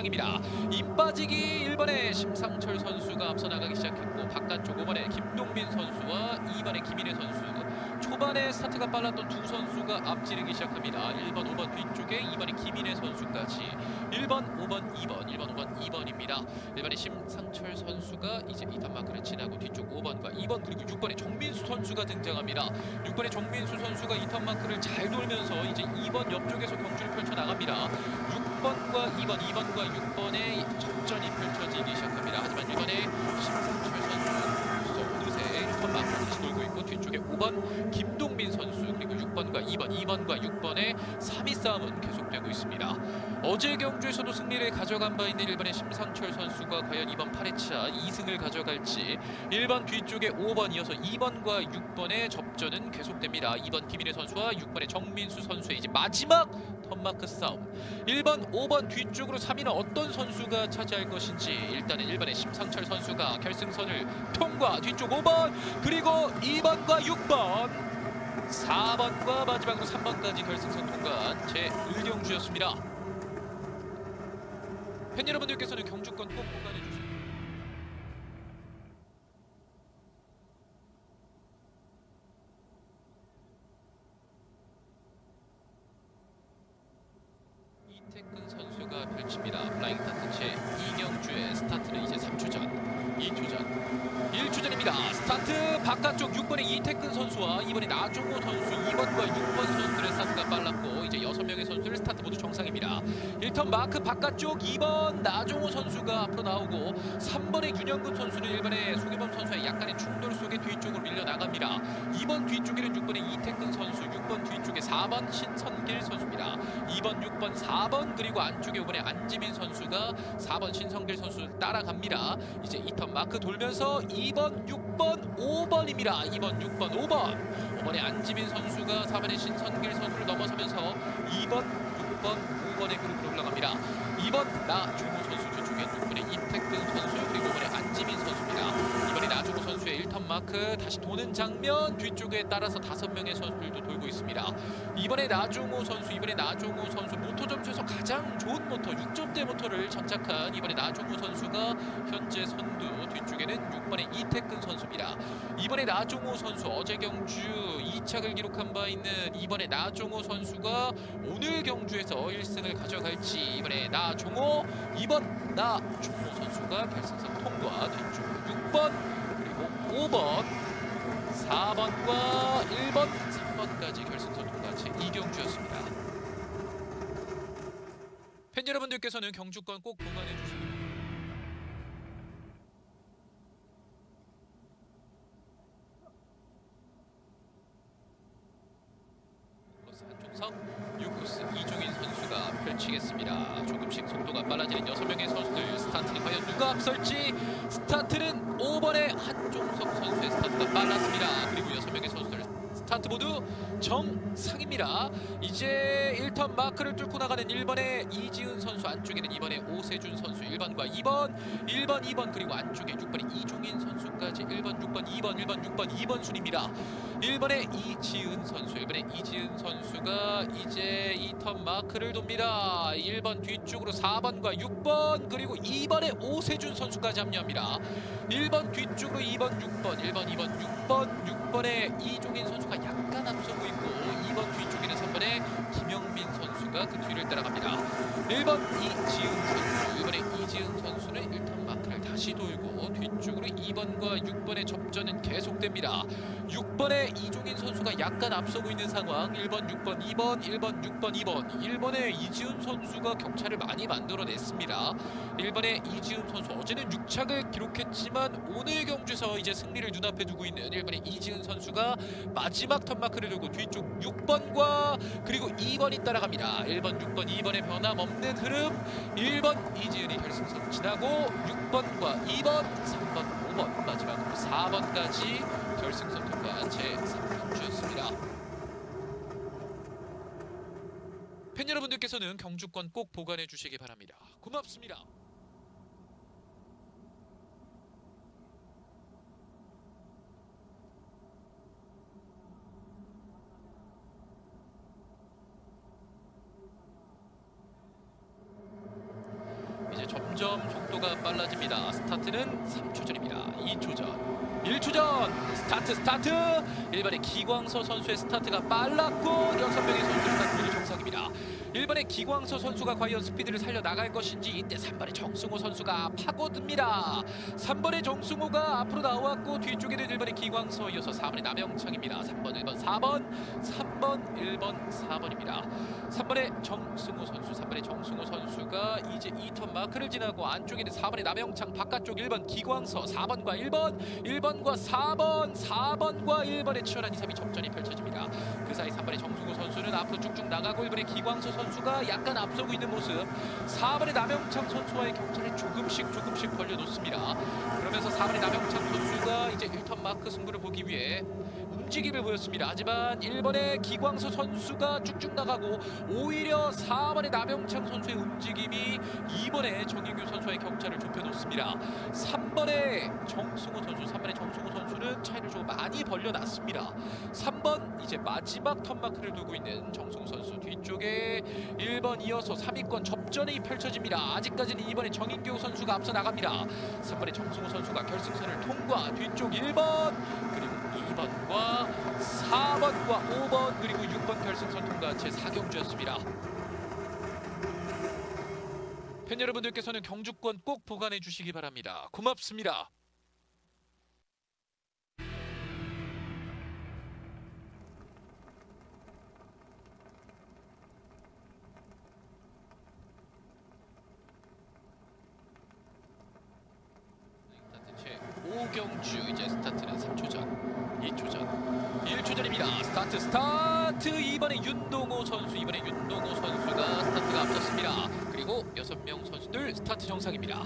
스타트 모두 정상입니다. 입 빠지기 1번에 심상철 선수가 앞서 나가기 시작했고 바깥쪽 5번에 김동민 선수와 2번에 김인혜 선수 초반에 스타트가 빨랐던 두 선수가 앞지르기 시작합니다. 1번, 5번 뒤쪽에 2번의 김인혜 선수까지 1번, 5번, 2번, 1번, 5번, 2번입니다. 1번의 심상철 선수가 이제 이탄 마크를 지나고 뒤쪽 5번과 2번 그리고 6번의 정민수 선수가 등장합니다. 6번의 정민수 선수가 이탄 마크를 잘 돌면서 이제 2번 옆쪽에서 경주를 펼쳐 나갑니다. 6번과 2번, 2번과 6번의 접전이 펼쳐지기 시작합니다. 하지만 이번에 심상철 선수 어느새 1번 마크를 다시 돌고 있고 뒤쪽에 5번 김동민 선수 그리고 6번과 2번, 2번과 6번의 3위 싸움은 계속 되고 있습니다. 어제 경주에서도 승리를 가져간 바 있는 1번의 심상철 선수가 과연 이번 8회차 2승을 가져갈지 1번 뒤쪽에 5번 이어서 2번과 6번의 접전은 계속됩니다. 2번 김인혜 선수와 6번의 정민수 선수의 이제 마지막 턴마크 싸움 1번, 5번 뒤쪽으로 3위는 어떤 선수가 차지할 것인지 일단은 1번의 심상철 선수가 결승선을 통과 뒤쪽 5번 그리고 2번과 6번 4번과 마지막으로 3번까지 결승선 통과한 제1경주였습니다. 팬 여러분들께서는 경주권 꼭 보관해 주시고 3번의 윤영근 선수는 1번의 송혜범 선수의 약간의 충돌 속에 뒤쪽으로 밀려 나갑니다. 2번 뒤쪽에는 6번의 이태근 선수, 6번 뒤쪽에 4번 신선길 선수입니다. 2번, 6번, 4번 그리고 안쪽에 5번의 안지민 선수가 4번 신성길 선수를 따라갑니다. 이제 2턴 마크 돌면서 2번, 6번, 5번입니다. 2번, 6번, 5번. 5번의 안지민 선수가 4번의 신선길 선수를 넘어서면서 2번, 6번, 5번의 그룹으로 올라갑니다. 2번 나종호 선수 뒤쪽에 6번의 이태근 선수 마크 다시 도는 장면 뒤쪽에 따라서 다섯 명의 선수들도 돌고 있습니다. 이번에 나종호 선수 이번에 나종호 선수 모터 점수에서 가장 좋은 모터 6점대 모터를 장착한 이번에 나종호 선수가 현재 선두 뒤쪽에는 6번의 이태근 선수입니다. 이번에 나종호 선수 어제 경주 2착을 기록한 바 있는 이번에 나종호 선수가 오늘 경주에서 1승을 가져갈지 이번에 나종호 2번 나종호 선수가 결승선 통과 뒤쪽 6번 그리고 5번 4번과 1번 3번까지 결승선 통과 제 2경주였습니다. 팬 여러분들께서는 경주권 꼭 보관해 주시기 코스 한종석, 6코스 이종인 선수가 펼치겠습니다. 조금씩 속도가 빨라지는 6명의 선수들 스타트는 과연 누가 앞설지 스타트는 5번의 한종석 선수의 스타트가 빨랐습니다. 그리고 6명의 선수들 스타트 모두 정상입니다. 이제 1턴 마크를 뚫고 나가는 1번의 이지은 선수 안쪽에는 2번의 오세준 선수 1번과 2번 1번 2번 그리고 안쪽에 6번의 이종인 선수까지 1번 6번 2번 1번 6번 2번 순입니다. 1번의 이지은 선수 1번의 이지은 선수가 이제 2턴 마크를 돕니다. 1번 뒤쪽으로 4번과 6번 그리고 2번의 오세준 선수까지 합류합니다. 1번 뒤쪽으로 2번 6번 1번 2번 6번 6번의 이종인 선수가 약간 앞서고 있고 2번 뒤쪽에는 3번의 김영민 선수가 그 뒤를 따라갑니다. 1번 이지은 선수 1번의 이지은 선수는 1턴 마크를 다시 돌고 뒤쪽으로 2번과 6번의 접전은 계속됩니다. 6번의 이종인 선수가 약간 앞서고 있는 상황. 1번 6번 2번 1번 6번 2번. 1번의 이지훈 선수가 격차를 많이 만들어냈습니다. 1번의 이지훈 선수 어제는 6착을 기록했지만 오늘 경주에서 이제 승리를 눈앞에 두고 있는 1번의 이지훈 선수가 마지막 턴마크를 들고 뒤쪽 6번과 그리고 2번이 따라갑니다. 1번 6번 2번의 변함없는 흐름. 1번 이지훈이 결승선 지나고 6번과 2번 3번 5번 마지막으로 4번까지 결승선 통과 제3주였습니다. 팬 여러분들께서는 경주권 꼭 보관해 주시기 바랍니다. 고맙습니다. 이제 점점 속도가 빨라집니다. 스타트는 3초 전입니다. 2초 전. 1초 전 스타트 스타트. 1번의 기광서 선수의 스타트가 빨랐고 6명의 선수 스타트는 정상입니다 1번의 기광서 선수가 과연 스피드를 살려 나갈 것인지 이때 3번의 정승호 선수가 파고듭니다. 3번의 정승호가 앞으로 나왔고 뒤쪽에는 1번의 기광서 이어서 4번의 남영창입니다. 3번 1번 4번 3번 1번 4번입니다. 3번의 정승호 선수 3번의 정승호 선수가 이제 2턴 마크를 지나고 안쪽에는 4번의 남영창 바깥쪽 1번 기광서 4번과 1번 1번과 4번 4번과 1번의 치열한 2, 3위 접전이 펼쳐집니다. 그 사이 3번의 정승호 선수는 앞으로 쭉쭉 나가고 1번의 기광서 선수가 약간 앞서고 있는 모습. 4번의 남영창 선수와의 격차를 조금씩 조금씩 벌려놓습니다. 그러면서 4번의 남영창 선수가 이제 1턴 마크 승부를 보기 위해 움직임을 보였습니다. 하지만 1번의 기광서 선수가 쭉쭉 나가고 오히려 4번의 남영창 선수의 움직임이 2번의 정인규 선수와의 격차를 좁혀놓습니다. 3번의 정승호 선수, 3번의 정승호 선수는 차이를 좀 많이 벌려놨습니다. 3번 이제 마지막 턴마크를 두고 있는 정승호 선수 뒤쪽에 1번 이어서 3위권 접전이 펼쳐집니다. 아직까지는 2번의 정인규 선수가 앞서 나갑니다. 3번의 정승호 선수가 결승선을 통과 뒤쪽 1번 그리고 2번과 4번과 5번 그리고 6번 결승선 통과 제 4경주였습니다. 팬 여러분들께서는 경주권 꼭 보관해 주시기 바랍니다. 고맙습니다. 제 5경주 이제 스타트는 3초 전, 2초 전, 1초 전입니다. 스타트 스타트 이번에 윤동호 선수 이번에 윤동호 선수가 스타트가 앞섰습니다. 그리고 6명 선수들 스타트 정상입니다.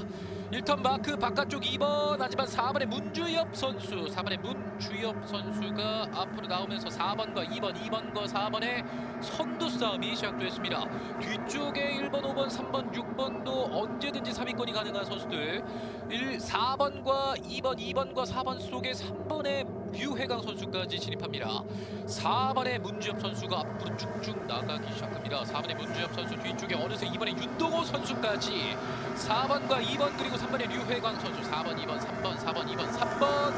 1턴 마크 바깥쪽 2번 하지만 4번의 문주엽 선수 4번의 문주엽 선수가 앞으로 나오면서 4번과 2번 2번과 4번의 선두 싸움이 시작됐습니다. 뒤쪽에 1번 5번 3번 6번도 언제든지 3위권이 가능한 선수들 1, 4번과 2번, 2번과 4번 속에 3번의 류혜강 선수까지 진입합니다. 4번의 문주엽 선수가 앞으로 쭉쭉 나가기 시작합니다. 4번의 문주엽 선수 뒤쪽에 어느새 2번의 윤동호 선수까지 4번과 2번 그리고 3번의 류혜강 선수 4번, 2번, 3번, 4번, 2번, 3번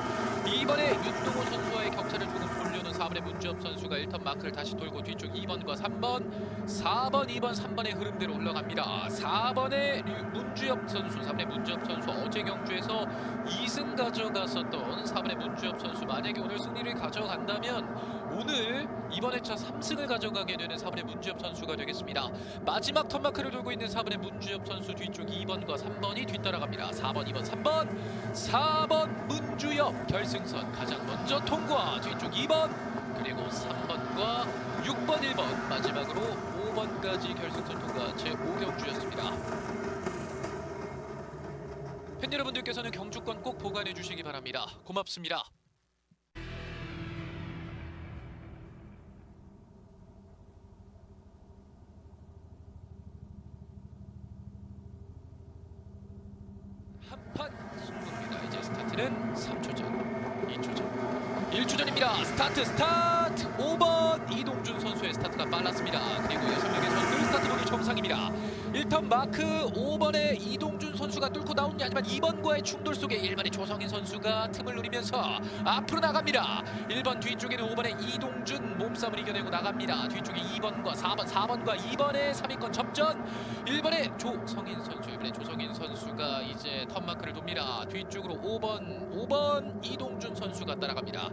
2번의 윤동호 선수와의 격차를 조금 4번의 문주엽 선수가 1턴 마크를 다시 돌고 뒤쪽 2번과 3번 4번, 2번, 3번의 흐름대로 올라갑니다. 4번의 문주엽 선수, 3번의 문주엽 선수 어제 경주에서 2승 가져갔었던 4번의 문주엽 선수 만약에 오늘 승리를 가져간다면 오늘 이번 회차 3승을 가져가게 되는 4번의 문주엽 선수가 되겠습니다. 마지막 턴마크를 돌고 있는 4번의 문주엽 선수 뒤쪽 2번과 3번이 뒤따라갑니다. 4번, 2번, 3번 4번 문주엽 결승선 가장 먼저 통과 뒤쪽 2번 그리고 3번과 6번, 1번 마지막으로 5번까지 결승선 통과 제 5경주였습니다. 팬 여러분들께서는 경주권 꼭 보관해 주시기 바랍니다. 고맙습니다. 한판 승부입니다. 이제 스타트는 3초 전, 2초 전, 1초 전입니다. 스타트 스타트 5번 이동준 선수의 스타트가 빨랐습니다. 그리고 6명의 선수들 스타트 보기 정상입니다. 1턴 마크 5번의 이동준 선수가 뚫고 나오니 하지만 2번과의 충돌 속에 1번의 조성인 선수가 틈을 노리면서 앞으로 나갑니다. 1번 뒤쪽에는 5번의 이동준 몸싸움을 이겨내고 나갑니다. 뒤쪽에 2번과 4번, 4번과 2번의 3위권 접전 1번의 조성인 선수, 1번의 조성인 선수가 이제 턴마크를 돕니다. 뒤쪽으로 5번, 5번 이동준 선수가 따라갑니다.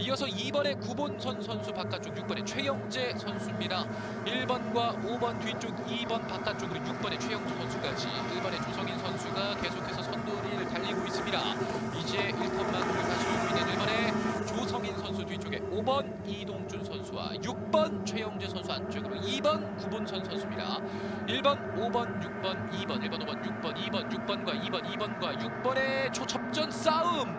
이어서 2번의 구본선 선수 바깥쪽 6번의 최영재 선수입니다. 1번과 5번 뒤쪽 2번 바깥쪽으로 6번의 최영재 선수까지 1번의 조성인 선수가 계속해서 선두리를 달리고 있습니다. 이제 1턴 마크를 다시 돌고 있는 1번의 조성인 선수 뒤쪽에 5번 이동준 선수와 6번 최영재 선수 안쪽으로 2번 구본선 선수입니다. 1번, 5번, 6번, 2번, 1번, 5번, 6번, 2번, 6번과 2번, 2번과 6번의 초첩전 싸움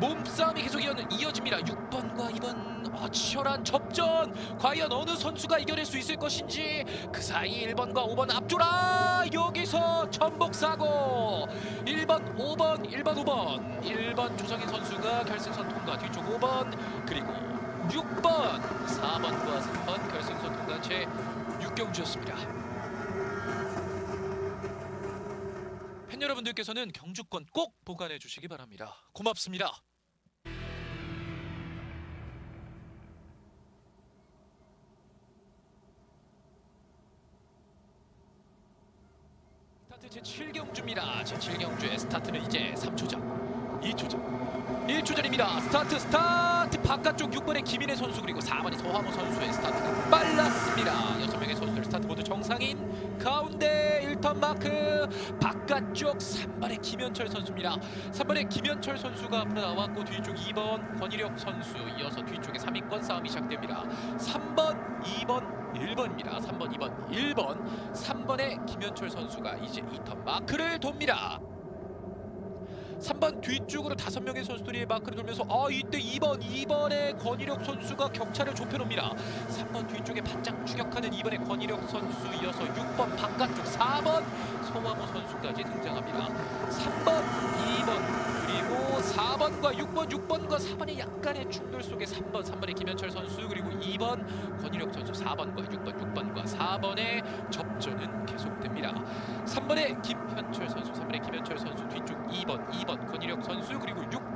몸싸움이 계속 이어, 이어 집니다. 6번과 2번 아, 치열한 접전 과연 어느 선수가 이겨낼 수 있을 것인지 그 사이 1번과 5번 앞줄아 여기서 전복 사고 1번 5번 1번 5번 1번 조성인 선수가 결승선 통과 뒤쪽 5번 그리고 6번 4번과 3번 결승선 통과 제 6경주였습니다. 팬 여러분 여러분들께서는 경주권 꼭 보관해 주시기 바랍니다. 고맙습니다. 스타트 제7경주입니다. 제7경주의 스타트는 이제 3초전, 2초전, 1초전입니다. 스타트 스타트 바깥쪽 6번의 김인혜 선수 그리고 4번의 서화무 선수의 스타트가 빨랐습니다. 6명의 선수들 스타트 모두 정상인 가운데 1턴 마크 바깥쪽 3번의 김현철 선수입니다. 3번의 김현철 선수가 앞으로 나왔고 뒤쪽 2번 권일혁 선수 이어서 뒤쪽에 3위권 싸움이 시작됩니다. 3번, 2번, 1번입니다. 3번, 2번, 1번. 3번의 김현철 선수가 이제 2턴 마크를 돕니다. 3번 뒤쪽으로 다섯 명의 선수들이 마크를 돌면서 아 이때 2번 2번의 권일혁 선수가 격차를 좁혀놓습니다. 3번 뒤쪽에 바짝 추격하는 2번의 권일혁 선수 이어서 6번 바깥쪽 4번 소마모 선수까지 등장합니다. 3번 2번 그리고 4번과 6번 6번과 4번의 약간의 충돌 속에 3번 3번의 김현철 선수 그리고 2번 권일혁 선수 4번과 6번 6번과 4번의 접전은 계속됩니다. 3번의 김현철 선수, 3번의 김현철 선수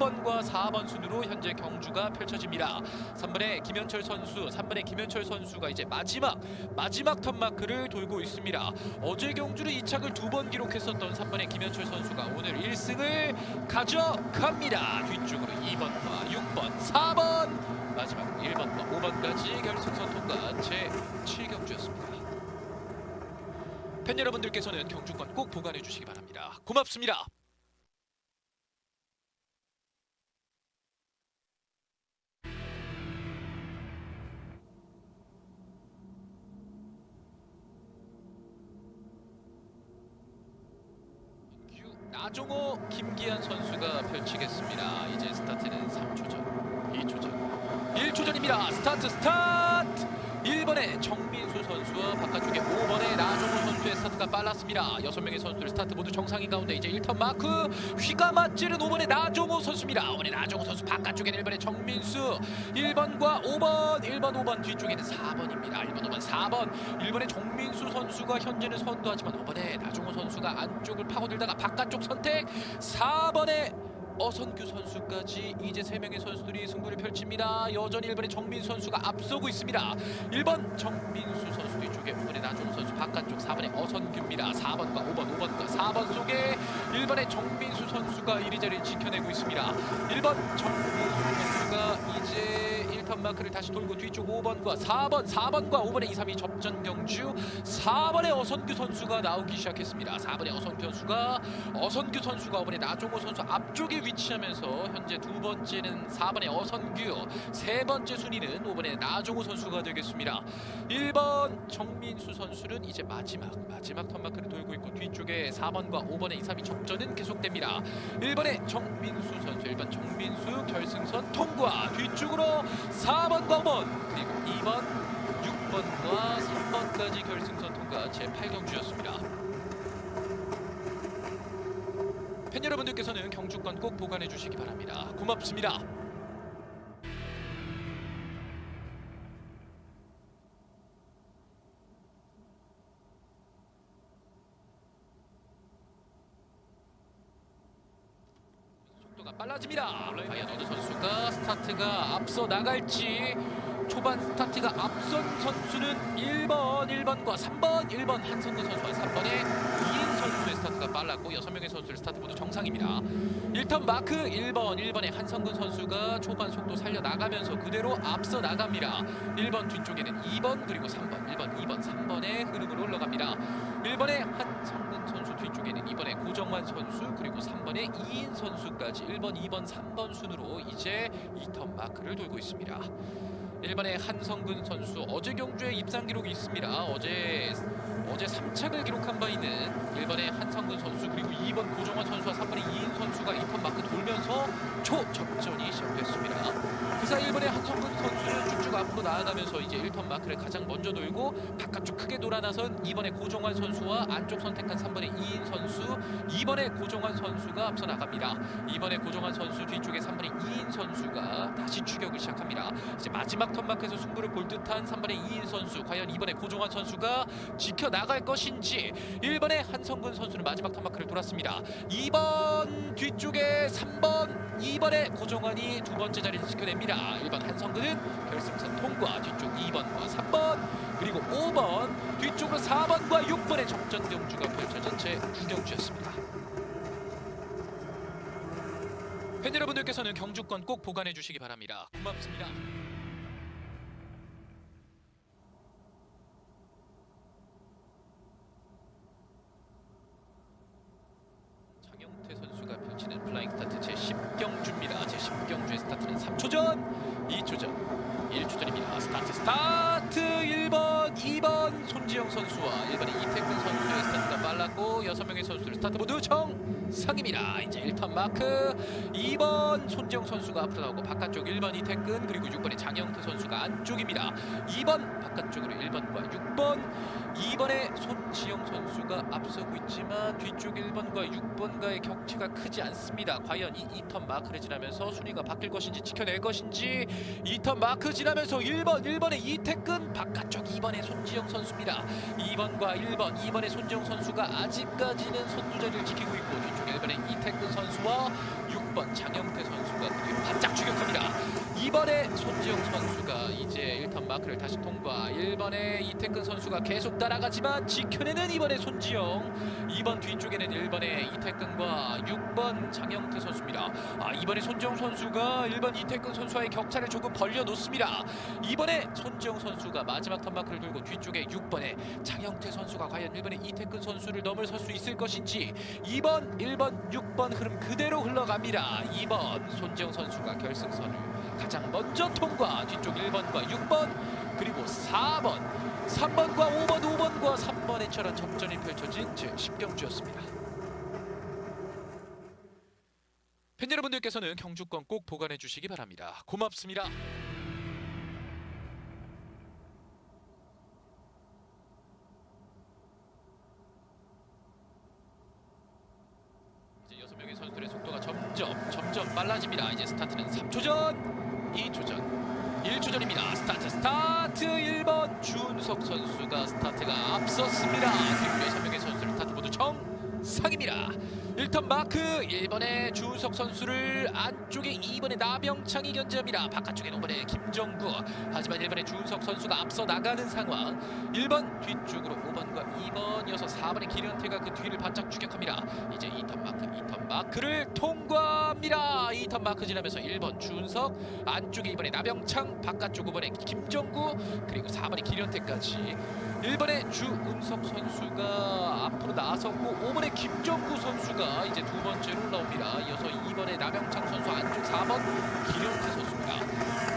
3번과 4번 순으로 현재 경주가 펼쳐집니다. 3번의 김현철 선수, 3번의 김현철 선수가 이제 마지막 마지막 턴마크를 돌고 있습니다. 어제 경주를 2착을 두 번 기록했었던 3번의 김현철 선수가 오늘 1승을 가져갑니다. 뒤쪽으로 2번과 6번, 4번, 마지막 1번과 5번까지 결승선 통과 제7경주였습니다. 팬 여러분들께서는 경주권 꼭 보관해 주시기 바랍니다. 고맙습니다. 나종호 김기한 선수가 펼치겠습니다. 이제 스타트는 3초 전, 2초 전, 1초 전입니다. 스타트 스타트! 1번의 정민수 선수와 바깥쪽에 5번의 나종호 선수의 스타트가 빨랐습니다. 6명의 선수들 스타트 모두 정상인 가운데 이제 1턴 마크 휘가 맞지는 5번의 나종호 선수입니다. 5번의 나종호 선수 바깥쪽에는 1번의 정민수 1번과 5번 1번 5번 뒤쪽에는 4번입니다. 1번 5번 4번 1번의 정민수 선수가 현재는 선두하지만 5번의 나종호 선수가 안쪽을 파고들다가 바깥쪽 선택 4번의 어선규 선수까지 이제 세 명의 선수들이 승부를 펼칩니다. 여전히 1번의 정민수 선수가 앞서고 있습니다. 1번 정민수 선수 뒤쪽에 5번의 나종 선수 바깥쪽 4번의 어선규입니다. 4번과 5번, 5번과 4번 속에 1번의 정민수 선수가 1위 자리를 지켜내고 있습니다. 1번 정민수 선수가 이제 1턴 마크를 다시 돌고 뒤쪽 5번과 4번, 4번과 5번의 2, 3위 접전 경주 4번의 어선규 선수가 나오기 시작했습니다. 4번의 어선규 선수가 어선규 선수가 5번의 나종호 선수 앞쪽에 위치하면서 현재 두 번째는 4번의 어선규, 세 번째 순위는 5번의 나종호 선수가 되겠습니다. 1번 정민수 선수는 이제 마지막 마지막 턴마크를 돌고 있고 뒤쪽에 4번과 5번의 2, 3위 접전은 계속됩니다. 1번의 정민수 선수, 1번 정민수 결승선 통과. 뒤쪽으로 4번과 5번 그리고 2번, 6번과 3번까지 결승선 통과 제 8경주였습니다. 팬 여러분들께서는 경주권 꼭 보관해 주시기 바랍니다. 고맙습니다. 빨라집니다. 어느 선수가 스타트가 앞서 나갈지 초반 스타트가 앞선 선수는 1번, 1번과 3번, 1번 한성근 선수와 3번의 이인 선수의 스타트가 빨랐고 6명의 선수들 스타트 모두 정상입니다. 1턴 마크 1번, 1번의 한성근 선수가 초반 속도 살려 나가면서 그대로 앞서 나갑니다. 1번 뒤쪽에는 2번 그리고 3번, 1번, 2번, 3번의 흐름으로 올라갑니다. 1번의 한성근 선수 뒤쪽에는 2번의 고정환 선수 그리고 3번의 이인 선수까지 1번, 2번, 3번 순으로 이제 2턴 마크를 돌고 있습니다. 1번의 한성근 선수 어제 경주에 입상 기록이 있습니다. 어제 어제 3착을 기록한 바 있는 1번의 한성근 선수 그리고 2번 고정환 선수와 3번의 이인 선수가 2턴 마크 돌면서 초접전이 시작됐습니다. 그 사이 1번의 한성근 선수는 쭉쭉 앞으로 나아가면서 이제 1턴 마크를 가장 먼저 돌고 바깥쪽 크게 돌아 나선 2번의 고정환 선수와 안쪽 선택한 3번의 이인 선수 2번의 고정환 선수가 앞서 나갑니다. 2번의 고정환 선수 뒤쪽에 3번의 이인 선수가 다시 추격을 시작합니다. 이제 마지막 턴 마크에서 승부를 볼 듯한 3번의 이인 선수 과연 이번에 고종환 선수가 지켜나갈 것인지 1번의 한성근 선수는 마지막 턴 마크를 돌았습니다 2번 뒤쪽에 3번 2번의 고종환이 두 번째 자리를 지켜냅니다 1번 한성근은 결승선 통과 뒤쪽 2번과 3번 그리고 5번 뒤쪽으로 4번과 6번의 적전 경주가 펼쳐진 채 구경주였습니다. 팬 여러분들께서는 경주권 꼭 보관해 주시기 바랍니다. 고맙습니다 장영태 선수가 펼치는 플라잉 스타트 제 10경주입니다. 제 10경주의 스타트는 3초 전, 2초 전, 1초 전입니다. 스타트 스타트! 1번, 2번 손지영 선수와 1번의 이태근 선수의 스타트가 빨랐고 6명의 선수들 스타트 모두 정 상입니다. 이제 1턴 마크 2번 손지영 선수가 앞으로 나오고 바깥쪽 1번 이태근 그리고 6번의 장영태 선수가 안쪽입니다. 2번 바깥쪽으로 1번과 6번 2번의 손지영 선수가 앞서고 있지만 뒤쪽 1번과 6번과의 격차가 크지 않습니다. 과연 이 2턴 마크를 지나면서 순위가 바뀔 것인지 지켜낼 것인지 2턴 마크 지나면서 1번 1번의 이태근 바깥쪽 2번의 손지영 선수입니다. 2번과 1번 2번의 손지영 선수가 아직까지는 선두 자리를 지키고 있고 뒤쪽 1번의 이태근 선수와 6번 장영태 선수가 바짝 추격합니다. 2번의 손지영 선수가 이제 1 턴 마크를 다시 통과. 1번의 이태근 선수가 계속 따라가지만 지켜내는 2번의 손지영. 2번 뒤쪽에는 1번의 이태근과 6번 장영태 선수입니다. 아 이번에 손지영 선수가 1번 이태근 선수와의 격차를 조금 벌려놓습니다. 이번에 손지영 선수가 마지막 턴 마크를 돌고 뒤쪽에 6번의 장영태 선수가 과연 1번의 이태근 선수를 넘어설 수 있을 것인지 2번 1번 6번 흐름 그대로 흘러갑니다. 2번 손지영 선수가 결승선을 가장 먼저 통과. 뒤쪽 1번과 6번 그리고 4번. 3번과 5번 5번과 3번의 처럼 접전이 펼쳐진 제 10경주였습니다. 팬 여러분들께서는 경주권 꼭 보관해 주시기 바랍니다. 고맙습니다. 이제 여섯 명의 선수들의 속도가 점점 점점 빨라집니다. 이제 스타트는 3초 전, 2초 전, 1초 전입니다. 스타트 스타트 1번 준석 선수가 스타트가 앞섰습니다. 그리고 여섯 명의 선수들 스타트 모두 정상입니다. 1턴 마크 1번의 준석 선수를 안쪽에 2번의 나병창이 견제합니다. 바깥쪽에 5번의 김정구 하지만 1번의 준석 선수가 앞서 나가는 상황 1번 뒤쪽으로 5번과 2번 이어서 4번의 기련태가 그 뒤를 바짝 추격합니다. 이제 2턴 마크 2턴 마크를 통과합니다. 2턴 마크 지나면서 1번 준석 안쪽에 2번의 나병창 바깥쪽 5번의 김정구 그리고 4번의 기련태까지 1번의 주은석 선수가 앞으로 나섰고 5번의 김정구 선수가 이제 두 번째로 올라옵니다. 이어서 2번의 남영창 선수 안쪽 4번 기령태 선수입니다.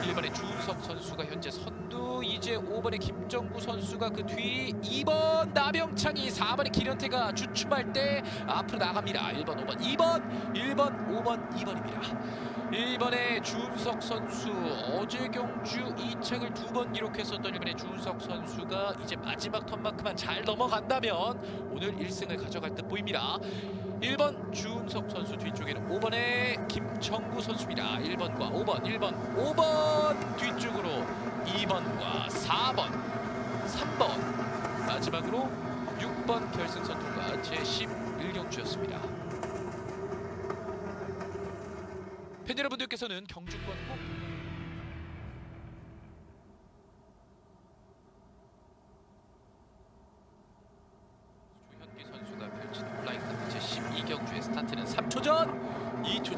1번의 주은석 선수가 현재 선두 이제 5번의 김정구 선수가 그 뒤 2번 남영창이 4번의 기련태가 주춤할 때 앞으로 나갑니다. 1번 5번 2번 1번 5번 2번입니다. 1번의 준석 선수 어제 경주 2착을 두 번 기록했었던 1번의 준석 선수가 이제 마지막 턴만큼만 잘 넘어간다면 오늘 1승을 가져갈 듯 보입니다. 1번 준석 선수 뒤쪽에는 5번의 김청구 선수입니다. 1번과 5번, 1번, 5번 뒤쪽으로 2번과 4번, 3번 마지막으로 6번 결승선 통과 제 11경주였습니다. 팬 여러분들께서는 경주권 꼭 조현기 선수가 펼치는 온라인 스타트 제 12경주의 스타트는 3초 전, 2초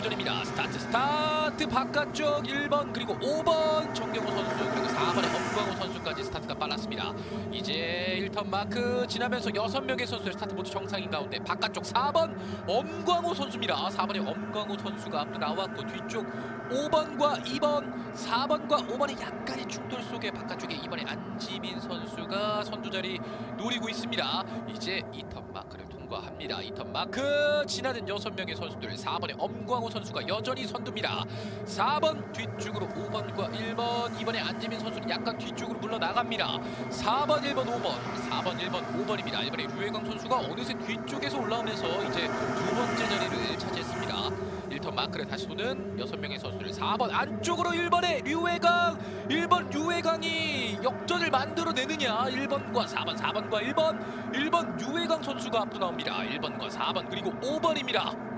전, 1초 전입니다. 스타트 스타트 바깥쪽 1번 그리고 5번 정경호 선수 그리고 4번의 엄광호 선수까지 스타트가 빨랐습니다. 이제 1턴 마크 지나면서 6명의 선수들 스타트 모두 정상인 가운데 바깥쪽 4번 엄광호 선수입니다. 4번의 엄광호 선수가 앞으로 나왔고 뒤쪽 5번과 2번, 4번과 5번의 약간의 충돌 속에 바깥쪽에 2번의 안지민 선수가 선두 자리 노리고 있습니다. 이제 2턴 마크를 통과합니다. 2턴 마크 지나는 6명의 선수들 4번의 엄광호 선수가 여전히 선두입니다. 4번 뒤쪽으로 5번과 1번 2번의 안지민 선수는 약간 뒤쪽으로 물러나갑니다. 4번 1번 5번 4번 1번 5번입니다. 1번의 류혜강 선수가 어느새 뒤쪽에서 올라오면서 이제 두 번째 자리를 차지했습니다. 1턴 마크를 다시 도는 6명의 선수들 4번 안쪽으로 1번의 류회강. 1번 류회강이 역전을 만들어내느냐? 1번과 4번 4번과 1번. 1번 류회강 선수가 앞으로 나옵니다. 1번과 4번 그리고 5번입니다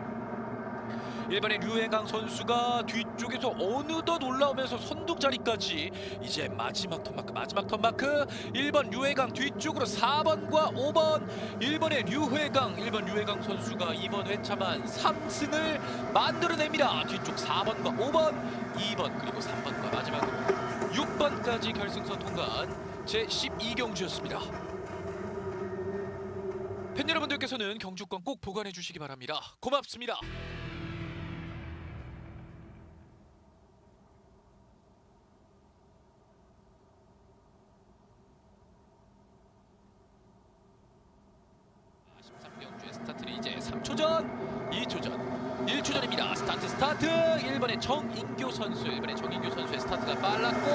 1번의 류혜강 선수가 뒤쪽에서 어느덧 올라오면서 선두 자리까지 이제 마지막 턴마크 마지막 턴마크. 1번 류혜강 뒤쪽으로 4번과 5번. 1번의 류혜강 1번 류혜강 선수가 이번 회차만 3승을 만들어냅니다. 뒤쪽 4번과 5번 2번 그리고 3번과 마지막으로 6번까지 결승선 통과한 제 12경주였습니다. 팬 여러분들께서는 경주권 꼭 보관해 주시기 바랍니다. 고맙습니다 1초전, 2초전, 1초전입니다. 스타트 스타트. 1번의 정인교 선수, 1번의 정인교 선수의 스타트가 빨랐고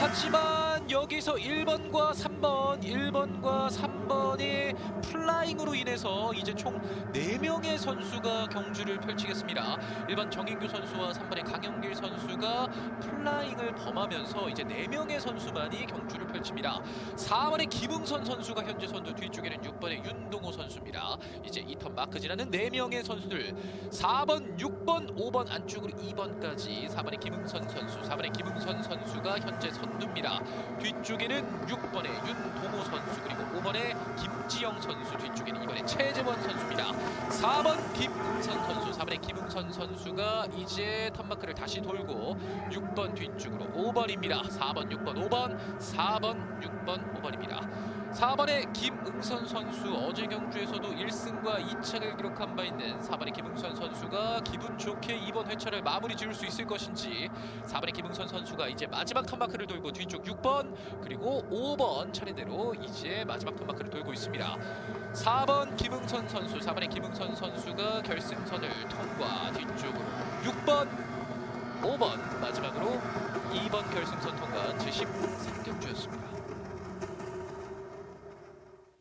하지만 여기서 1번과 3 번, 1번과 3번의 플라잉으로 인해서 이제 총 4명의 선수가 경주를 펼치겠습니다. 1번 정인규 선수와 3번의 강영길 선수가 플라잉을 범하면서 이제 4명의 선수만이 경주를 펼칩니다. 4번의 김웅선 선수가 현재 선두 뒤쪽에는 6번의 윤동호 선수입니다. 이제 2턴 마크 지나는 4명의 선수들 4번, 6번, 5번 안쪽으로 2번까지 4번의 김웅선 선수, 4번의 김웅선 선수가 현재 선두입니다. 뒤쪽에는 6번의 윤 동호 선수 그리고 5번의 김지영 선수 뒤쪽에는 2번의 최재원 선수입니다. 4번 김웅선 선수, 4번의 김웅선 선수가 이제 턴마크를 다시 돌고 6번 뒤쪽으로 5번입니다. 4번, 6번, 5번, 4번, 6번, 5번입니다. 4번의 김응선 선수 어제 경주에서도 1승과 2착을 기록한 바 있는 4번의 김응선 선수가 기분 좋게 이번 회차를 마무리 지을 수 있을 것인지 4번의 김응선 선수가 이제 마지막 턴마크를 돌고 뒤쪽 6번 그리고 5번 차례대로 이제 마지막 턴마크를 돌고 있습니다. 4번 김응선 선수, 4번의 김응선 선수가 결승선을 통과 뒤쪽으로 6번, 5번 마지막으로 2번 결승선 통과한 제13경주였습니다.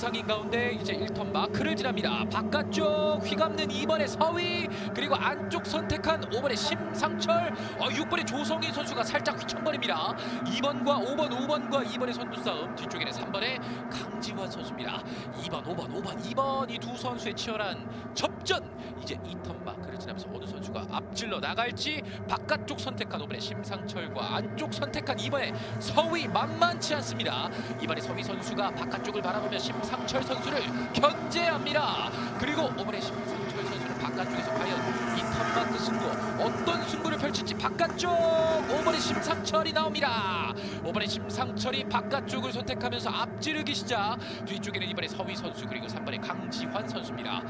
정상인 가운데 이제 1턴 마크를 지납니다. 바깥쪽 휘감는 2번의 서위 그리고 안쪽 선택한 5번의 심상철 어, 6번의 조성인 선수가 살짝 휘청거립니다. 2번과 5번 5번과 2번의 선두 싸움 뒤쪽에는 3번의 강지환 선수입니다. 2번 5번 5번 2번 이 두 선수의 치열한 접전 이제 2턴 마크를 지나면서 어느 선수가 앞질러 나갈지 바깥쪽 선택한 5번의 심상철과 안쪽 선택한 2번의 서위 만만치 않습니다. 이번에 서위 선수가 바깥쪽을 바라보며 심상철 선수를 견제합니다. 그리고 5번의 심상철 선수는 바깥쪽에서 과연 이 턴마크 승부 어떤 승부를 펼칠지 바깥쪽 5번의 심상철이 나옵니다. 5번의 심상철이 바깥쪽을 선택하면서 앞지르기 시작 뒤쪽에는 이번에 서위 선수 그리고 3번의 강지환 선수입니다.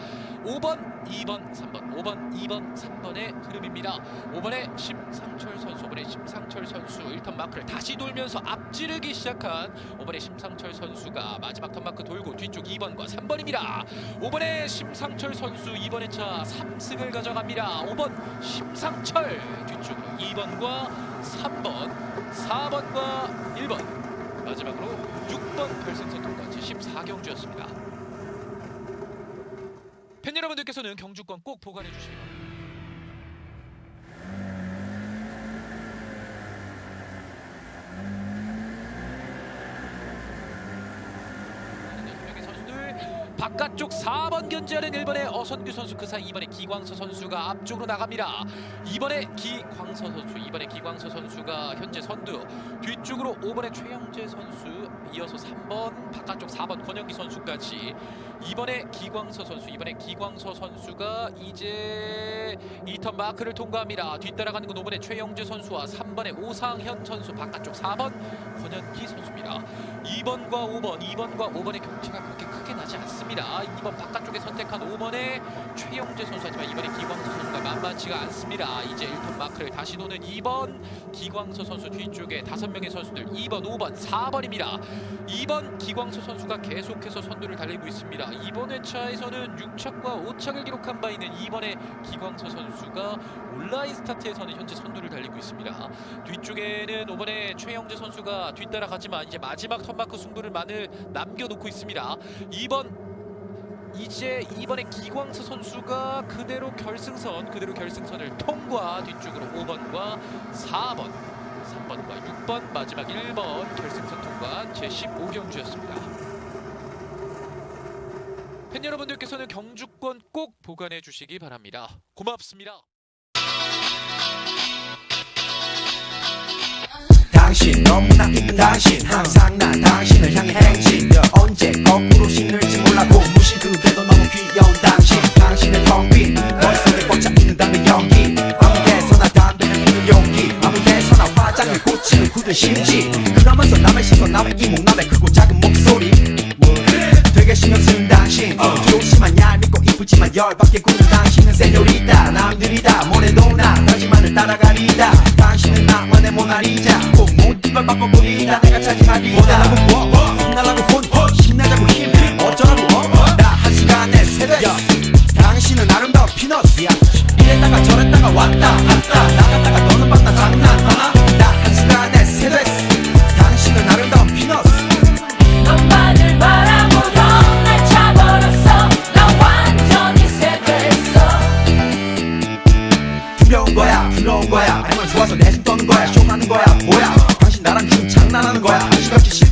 5번, 2번, 3번, 5번, 2번, 3번의 흐름입니다. 5번의 심상철 선수, 5번의 심상철 선수 1턴 마크를 다시 돌면서 앞지르기 시작한 5번의 심상철 선수가 마지막 턴 마크 돌고 뒤쪽 2번과 3번입니다. 5번의 심상철 선수 이번에 차 3승을 가져갑니다. 5번 심상철 뒤쪽으로 2번과 3번, 4번과 1번 마지막으로 6번 결승선 통과 제14경주였습니다. 팬 여러분들께서는 경주권 꼭 보관해 주시기 바랍니다. 명의 선수들 바깥쪽 4번 견제하는 1번의 어선규 선수 그 사이 2번의 기광서 선수가 앞쪽으로 나갑니다. 2번의 기광서 선수 2번의 기광서 선수가 현재 선두 뒤쪽으로 5번의 최영재 선수 이어서 3번 바깥쪽 4번 권영기 선수까지 2번의 기광서 선수 2번의 기광서 선수가 이제 2턴 마크를 통과합니다. 뒤따라가는 건 5번의 최영재 선수와 3번의 오상현 선수 바깥쪽 4번 권현기 선수입니다. 2번과 5번, 2번과 5번의 경치가 그렇게 나지 만만하지 않습니다. 2번 바깥쪽에 선택한 5번의 최영재 선수 하지만 이번에 기광서 선수가 만만치가 않습니다. 이제 1톤 마크를 다시 도는 2번 기광서 선수 뒤쪽에 5명의 선수들 2번, 5번, 4번입니다. 2번 기광서 선수가 계속해서 선두를 달리고 있습니다. 이번 회차에서는 6착과 5착을 기록한 바 있는 2번의 기광서 선수가 온라인 스타트에서는 현재 선두를 달리고 있습니다. 뒤쪽에는 5번의 최영재 선수가 뒤따라가지만 이제 마지막 턴마크 승부를 만을 남겨놓고 있습니다. 2번 이제 이번에 기광서 선수가 그대로 결승선 그대로 결승선을 통과 뒤쪽으로 5번과 4번 3번과 6번 마지막 1번 결승선 통과한 제15경주였습니다. 팬 여러분들께서는 경주권 꼭 보관해 주시기 바랍니다. 고맙습니다. 당신 너무나 이쁜 당신 항상 난 당신을 향해 행진 언제 거꾸로 신을지 몰라 고무신 그대도 너무 귀여운 당신 당신의 텅빈 머릿속에 꽉차 있는 담배 연기 아무 데서나 담배를 피는 용기 아무 데서나 화장을 고치는 굳은 심지 그러면서 남의 시선 남의 이목 남의 크고 작은 목소리 되게 신경 쓰는 당신 조심한 얄밉고 이쁘지만 열받게 구는 당신은 세뇨리다 남들이 다 뭐래도 나 당신만을 따라가리다 당신은 나만의 모나리자 꼭못 입을 바꿔버리다. 내가 차지하리다 뭐달라고 뭐? 혼날라고 혼? 신나자고 힘? 어쩌라고 어나 한순간에 세대 당신은 아름다운 피넛이야 이랬다가 저랬다가 왔다. 갔다. 나갔다가 너는 봤다. 장난하나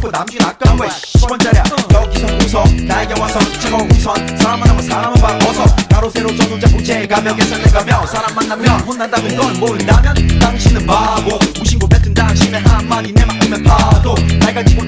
싫고 남긴 아까운 거야 10원짜리야. 여기서 웃어 나에게 와서 차가운 우선. 사람 만나면 사람은 봐 어서. 가로 세로 전후자 부재 가명에서 내가 명 사람 만나면 혼난다는 걸 모른다면 당신은 바보. 무신고 뱉은 당신의 한마디 내 마음에 파도. 날 가지고